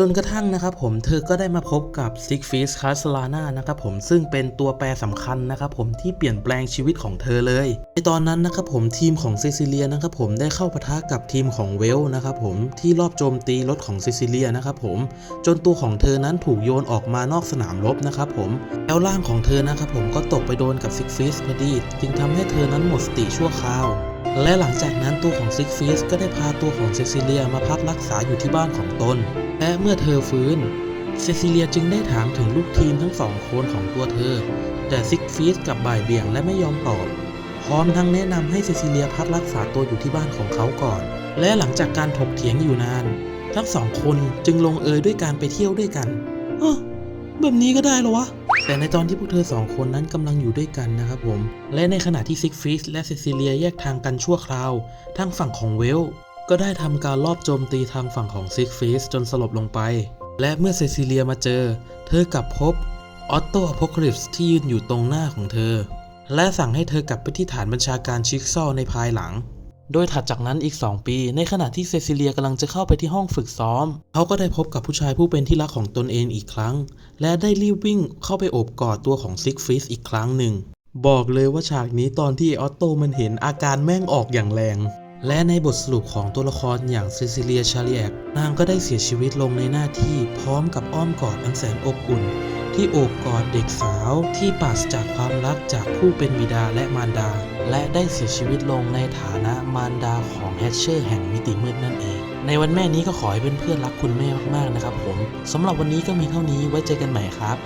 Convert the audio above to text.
จนกระทั่งนะครับผมเธอก็ได้มาพบกับซิกฟิสคาสลานานะครับผมซึ่งเป็นตัวแปรสำคัญนะครับผมที่เปลี่ยนแปลงชีวิตของเธอเลย ในตอนนั้นนะครับผมทีมของเซซิเลียนะครับผมได้เข้าปะทะกับทีมของเวลนะครับผมที่รอบโจมตีรถของเซซิเลียนะครับผมจนตัวของเธอนั้นถูกโยนออกมานอกสนามรบนะครับผมแล้วร่างของเธอนะครับผมก็ตกไปโดนกับซิกฟิสพอดีจึงทำให้เธอนั้นหมดสติชั่วคราว และหลังจากนั้นตัวของซิกฟิสก็ได้พาตัวของเซซิเลียมาพักรักษาอยู่ที่บ้านของตน และเมื่อเธอฟื้น เซซิเลียจึงได้ถามถึงลูกทีมทั้งสองคนของตัวเธอ แต่ซิกฟิสกลับบ่ายเบี่ยงและไม่ยอมตอบ พร้อมทั้งแนะนำให้เซซิเลียพักรักษาตัวอยู่ที่บ้านของเขาก่อน และหลังจากการถกเถียงอยู่นาน ทั้งสองคนจึงลงเอยด้วยการไปเที่ยวด้วยกันเออแบบนี้ก็ได้เหรอวะ แต่ในตอนที่พวกเธอสองคนนั้นกำลังอยู่ด้วยกันนะครับผม และในขณะที่ซิกฟิสและเซซิเลียแยกทางกันชั่วคราวทางฝั่งของเวล ก็ได้ทำการลอบโจมตีทางฝั่งของซิกฟิสจนสลบลงไป และเมื่อเซซิเลียมาเจอ เธอกลับพบออตโตอพอคลิปส์ที่ยืนอยู่ตรงหน้าของเธอ และสั่งให้เธอกลับไปที่ฐานบัญชาการชิกซอในภายหลัง โดยถัดจากนั้นอีก 2 ปี ในขณะที่เซซิเลียกำลังจะเข้าไปที่ห้องฝึกซ้อม เขาก็ได้พบกับผู้ชายผู้เป็นที่รักของตนเองอีกครั้ง และได้รีบวิ่งเข้าไปโอบกอดตัวของซิกฟิสอีกครั้งหนึ่ง บอกเลยว่าฉากนี้ตอนที่ออตโตมันเห็นอาการแม่งออกอย่างแรง และในบทสรุปของตัวละครอย่างเซซิเลียชาลีแอกนางก็ได้เสียชีวิตลงในหน้าที่พร้อมกับอ้อมกอดอันแสนอบอุ่น ที่โอบกอดเด็กสาวที่ปราศจากความรักจากผู้เป็นบิดาและมารดา และได้เสียชีวิตลงในฐานะมารดาของแฮชเชอร์แห่งมิติมืดนั่นเอง ในวันแม่นี้ก็ขอให้เพื่อนๆรักคุณแม่มากๆนะครับผมสำหรับวันนี้ก็มีเท่านี้ไว้เจอกันใหม่ครับ